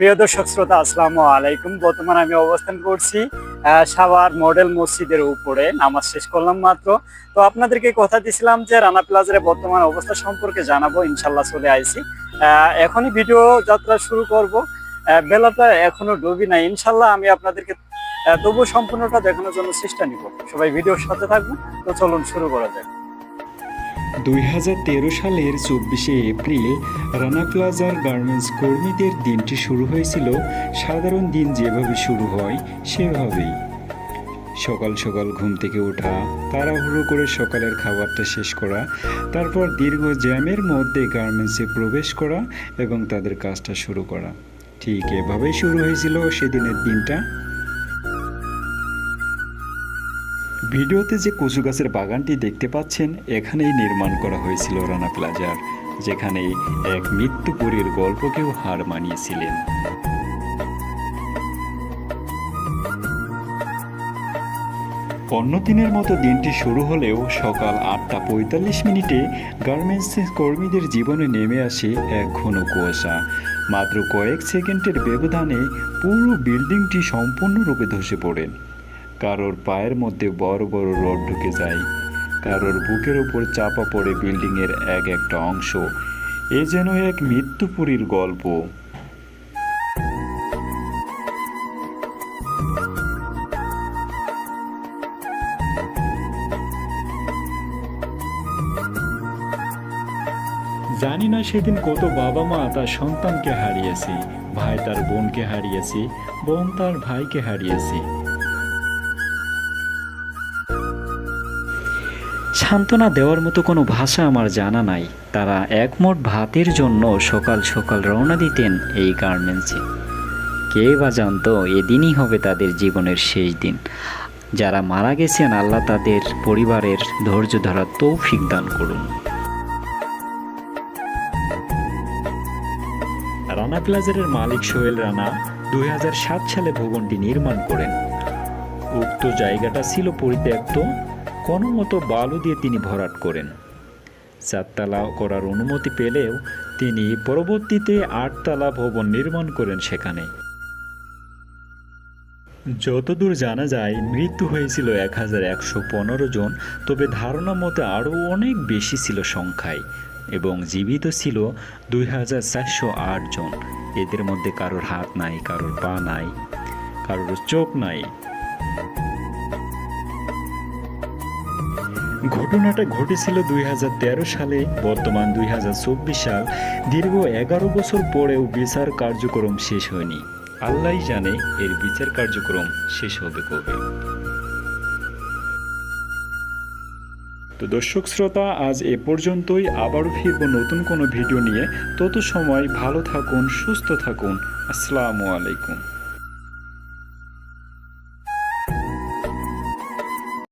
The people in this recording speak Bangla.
প্রিয় দর্শক শ্রোতা আসসালামু আলাইকুম। বর্তমানে আমি অবস্থান করছি সাভার মডেল মসজিদের উপরে। নামাজ শেষ করলাম মাত্র। তো আপনাদেরকে কথা দিছিলাম যে রানা প্লাজারে বর্তমান অবস্থা সম্পর্কে জানাব ইনশাল্লাহ চলে আহ, এখনই ভিডিও যাত্রা শুরু করব। বেলাটা এখনও ডুবি নাই। ইনশাল্লাহ আমি আপনাদেরকে তবু সম্পূর্ণটা দেখানোর জন্য চেষ্টা নিব। সবাই ভিডিওর সাথে থাকবেন তো চলুন শুরু করা যাক। দুই হাজার তেরো সালের চব্বিশে এপ্রিল রানা প্লাজার গার্মেন্টস কর্মীদের দিনটি শুরু হয়েছিল, সাধারণ দিন যেভাবে শুরু হয়, সেভাবেই। সকাল সকাল ঘুম থেকে ওঠা, তাড়াহুড়ো করে সকালের খাবারটা শেষ করা, তারপর দীর্ঘ জ্যামের মধ্যে গার্মেন্টসে প্রবেশ করা এবং তাদের কাজটা শুরু করা। ঠিক এভাবেই শুরু হয়েছিল সেদিনের দিনটা। ভিডিওতে যে কচু গাছের বাগানটি দেখতে পাচ্ছেন, এখানেই নির্মাণ করা হয়েছিল রানা প্লাজার যেখানে এক মৃত্যুপুরীর গল্পকেও হার মানিয়েছিলেন। অন্য দিনের মতো দিনটি শুরু হলেও সকাল আটটা পঁয়তাল্লিশ মিনিটে গার্মেন্টস কর্মীদের জীবনে নেমে আসে এক ঘন কুয়াশা। মাত্র কয়েক সেকেন্ডের ব্যবধানে পুরো বিল্ডিংটি সম্পূর্ণরূপে ধসে পড়েন কারোর পায়ের মধ্যে বড় বড় রড ঢুকে যায়। কারোর বুকের উপর চাপা পড়ে বিল্ডিংয়ের এক একটা অংশ। এ যেন এক মৃত্যুপুরীর গল্প। জানি না সেদিন কত বাবা মা তার সন্তানকে হারিয়েছে, ভাই তার বোনকে হারিয়েছে, বোন তার ভাইকে হারিয়েছে। সান্ত্বনা দেওয়ার মতো কোনো ভাষা আমার জানা নাই। তারা একমোট ভাতের জন্য সকাল সকাল রওনা দিতেন এই গার্মেন্টসে। কে বা জানতো, এদিনই হবে তাদের জীবনের শেষ দিন। যারা মারা গেছেন, আল্লাহ তাদের পরিবারের ধৈর্য ধরার তৌফিক দান করুন। রানা প্লাজারের মালিক সোহেল রানা দুই হাজার সাত সালে ভবনটি নির্মাণ করেন। উক্ত জায়গাটা ছিল পরিত্যক্ত। কোনো মতো বালু দিয়ে তিনি ভরাট করেন। চারতলা করার অনুমতি পেলেও তিনি পরবর্তীতে আটতলা ভবন নির্মাণ করেন সেখানে। যতদূর জানা যায়, মৃত্যু হয়েছিল এক হাজার একশো পনেরো জন, তবে ধারণা মতে আরও অনেক বেশি ছিল সংখ্যায় এবং জীবিত ছিল দুই হাজার চারশো আট জন। এদের মধ্যে কারোর হাত নাই, কারোর পা নাই, কারোর চোখ নাই। ঘটনাটা ঘটেছিল দুই হাজার তেরো সালে, বর্তমান দুই হাজার চব্বিশ সাল। দীর্ঘ এগারো বছর পরেও বিচার কার্যক্রম শেষ হয়নি। আল্লাহ জানে এর বিচার কার্যক্রম শেষ হবে কবে। তো দর্শক শ্রোতা, আজ এ পর্যন্তই। আবারও ফিরব নতুন কোনো ভিডিও নিয়ে। তত সময় ভালো থাকুন, সুস্থ থাকুন। আসসালামু আলাইকুম।